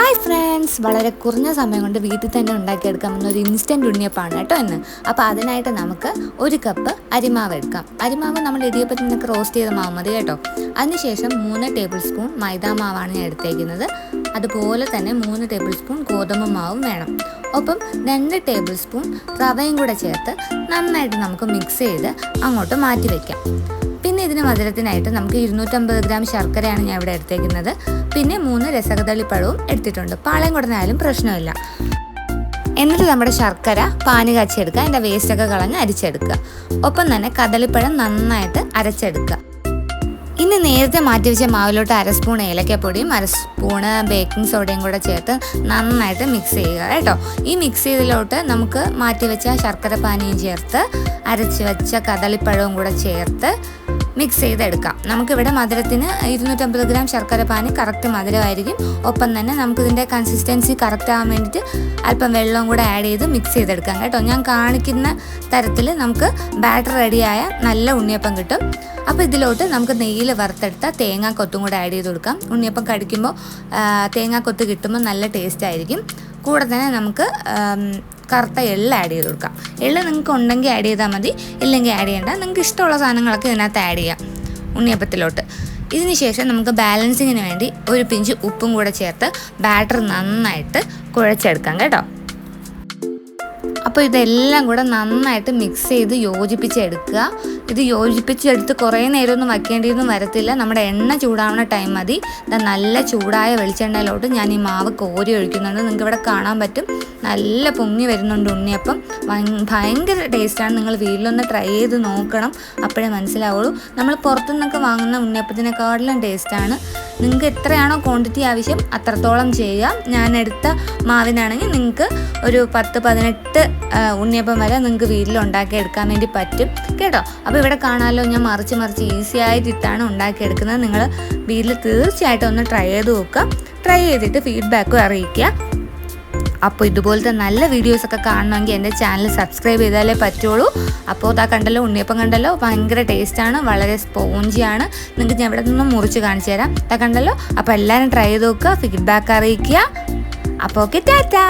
Hi friends വളരെ കുറഞ്ഞ സമയം കൊണ്ട് വീട്ടിൽ തന്നെ ഉണ്ടാക്കിയെടുക്കാം ഒരു ഇൻസ്റ്റന്റ് ഉണ്ണിയപ്പാണ് കേട്ടോ എന്ന് അപ്പോൾ അതിനായിട്ട് നമുക്ക് ഒരു കപ്പ് അരിമാവ് എടുക്കാം. അരിമാവ് നമ്മൾ ഇടിയപ്പത്തിൽ നിന്നൊക്കെ റോസ്റ്റ് ചെയ്ത മാവ് മതി കേട്ടോ. അതിനുശേഷം മൂന്ന് ടേബിൾ സ്പൂൺ മൈദാ മാവാണ് ഞാൻ എടുത്തേക്കുന്നത്. അതുപോലെ തന്നെ മൂന്ന് ടേബിൾ സ്പൂൺ ഗോതമ്പ് മാവും വേണം. ഒപ്പം രണ്ട് ടേബിൾ സ്പൂൺ റവയും കൂടെ ചേർത്ത് നന്നായിട്ട് നമുക്ക് മിക്സ് ചെയ്ത് അങ്ങോട്ട് മാറ്റി വയ്ക്കാം പിന്നെ ഇതിന് മധുരത്തിനായിട്ട് നമുക്ക് ഇരുന്നൂറ്റമ്പത് ഗ്രാം ശർക്കരയാണ് ഞാൻ ഇവിടെ എടുത്തേക്കുന്നത്. പിന്നെ മൂന്ന് രസകദളിപ്പഴവും എടുത്തിട്ടുണ്ട്. പാളയം കൊടുത്താലും പ്രശ്നമില്ല. എന്നിട്ട് നമ്മുടെ ശർക്കര പാനി കാച്ചെടുക്കുക അതിന്റെ വേസ്റ്റൊക്കെ കളഞ്ഞ് അരിച്ചെടുക്കുക. ഒപ്പം തന്നെ കദളിപ്പഴം നന്നായിട്ട് അരച്ചെടുക്കുക. ഇനി നേരത്തെ മാറ്റി വെച്ച മാവിലോട്ട് അര സ്പൂൺ ഏലക്കപ്പൊടിയും അര സ്പൂണ് ബേക്കിംഗ് സോഡയും കൂടെ ചേർത്ത് നന്നായിട്ട് മിക്സ് ചെയ്യുക കേട്ടോ. ഈ മിക്സ് ചെയ്തിലോട്ട് നമുക്ക് മാറ്റി വെച്ച ശർക്കര പാനിയും ചേർത്ത് അരച്ച് വെച്ച കദളിപ്പഴവും കൂടെ ചേർത്ത് മിക്സ് ചെയ്തെടുക്കാം. നമുക്കിവിടെ മധുരത്തിന് ഇരുന്നൂറ്റമ്പത് ഗ്രാം ശർക്കര പാന് കറക്റ്റ് മധുരമായിരിക്കും. ഒപ്പം തന്നെ നമുക്കിതിന്റെ കൺസിസ്റ്റൻസി കറക്റ്റ് ആവാൻ വേണ്ടിയിട്ട് അല്പം വെള്ളവും കൂടെ ആഡ് ചെയ്ത് മിക്സ് ചെയ്തെടുക്കാം കേട്ടോ. ഞാൻ കാണിക്കുന്ന തരത്തിൽ നമുക്ക് ബാറ്റർ റെഡിയായ നല്ല ഉണ്ണിയപ്പം കിട്ടും. അപ്പോൾ ഇതിലോട്ട് നമുക്ക് നെയ്യിൽ വറുത്തെടുത്ത തേങ്ങാക്കൊത്തും കൂടെ ആഡ് ചെയ്ത് കൊടുക്കാം. ഉണ്ണിയപ്പം കടിക്കുമ്പോൾ തേങ്ങാക്കൊത്ത് കിട്ടുമ്പോൾ നല്ല ടേസ്റ്റ് ആയിരിക്കും. കൂടെ തന്നെ നമുക്ക് കറുത്ത എള്ള് ആഡ് ചെയ്ത് കൊടുക്കാം. എള്ള് നിങ്ങൾക്ക് ഉണ്ടെങ്കിൽ ആഡ് ചെയ്താൽ മതി. ഇല്ലെങ്കിൽ ആഡ് ചെയ്യേണ്ട. നിങ്ങൾക്ക് ഇഷ്ടമുള്ള സാധനങ്ങളൊക്കെ ഇതിനകത്ത് ആഡ് ചെയ്യാം. ഉണ്ണിയപ്പത്തിലോട്ട്. ഇതിന് ശേഷം നമുക്ക് ബാലൻസിങ്ങിന് വേണ്ടി ഒരു പിഞ്ച് ഉപ്പും കൂടെ ചേർത്ത് ബാറ്റർ നന്നായിട്ട് കുഴച്ചെടുക്കാം കേട്ടോ. അപ്പോൾ ഇതെല്ലാം കൂടെ നന്നായിട്ട് മിക്സ് ചെയ്ത് യോജിപ്പിച്ചെടുക്കുക. ഇത് യോജിപ്പിച്ചെടുത്ത് കുറേ നേരമൊന്നും വയ്ക്കേണ്ടിയൊന്നും വരത്തില്ല. നമ്മുടെ എണ്ണ ചൂടാവുന്ന ടൈം മതി. നല്ല ചൂടായ വെളിച്ചെണ്ണയിലോട്ട് ഞാൻ ഈ മാവ് കോരി ഒഴിക്കുന്നുണ്ട്. നിങ്ങൾക്ക് ഇവിടെ കാണാൻ പറ്റും. നല്ല പൊങ്ങി വരുന്നുണ്ട് ഉണ്ണിയപ്പം. ഭയ- ഭയങ്കര ടേസ്റ്റാണ് നിങ്ങൾ വീട്ടിലൊന്ന് ട്രൈ ചെയ്ത് നോക്കണം. അപ്പോഴേ മനസ്സിലാവുള്ളൂ. നമ്മൾ പുറത്തുനിന്നൊക്കെ വാങ്ങുന്ന ഉണ്ണിയപ്പത്തിനെക്കാട്ടിലും ടേസ്റ്റാണ് നിങ്ങൾക്ക് എത്രയാണോ ക്വാണ്ടിറ്റി ആവശ്യം അത്രത്തോളം ചെയ്യുക. ഞാൻ എടുത്ത മാവിനാണെങ്കിൽ നിങ്ങൾക്ക് ഒരു പത്ത് പതിനെട്ട് ഉണ്ണിയപ്പം വരെ നിങ്ങൾക്ക് വീട്ടിൽ ഉണ്ടാക്കി എടുക്കാൻ വേണ്ടി പറ്റും. കേട്ടോ? അപ്പോൾ ഇവിടെ കാണാമല്ലോ ഞാൻ മറിച്ച് മറിച്ച് ഈസി ആയിട്ടിട്ടാണ് ഉണ്ടാക്കിയെടുക്കുന്നത് നിങ്ങൾ വീട്ടിൽ തീർച്ചയായിട്ടും ഒന്ന് ട്രൈ ചെയ്ത് നോക്കുക. ട്രൈ ചെയ്തിട്ട് ഫീഡ്ബാക്കും അറിയിക്കുക. അപ്പോൾ ഇതുപോലത്തെ നല്ല വീഡിയോസൊക്കെ കാണണമെങ്കിൽ എന്റെ ചാനൽ സബ്സ്ക്രൈബ് ചെയ്താലേ പറ്റുള്ളൂ. അപ്പോൾ അതാ കണ്ടല്ലോ ഉണ്ണിയപ്പം കണ്ടല്ലോ ഭയങ്കര ടേസ്റ്റാണ് വളരെ സ്പോഞ്ചിയാണ് നിങ്ങൾക്ക് ഞാൻ ഇവിടെ നിന്നും മുറിച്ച് കാണിച്ചു തരാം. അതാ കണ്ടല്ലോ അപ്പോൾ എല്ലാവരും ട്രൈ ചെയ്ത് നോക്കുക ഫീഡ്ബാക്ക് അറിയിക്കുക. അപ്പോൾ ഓക്കെ ടാറ്റാ.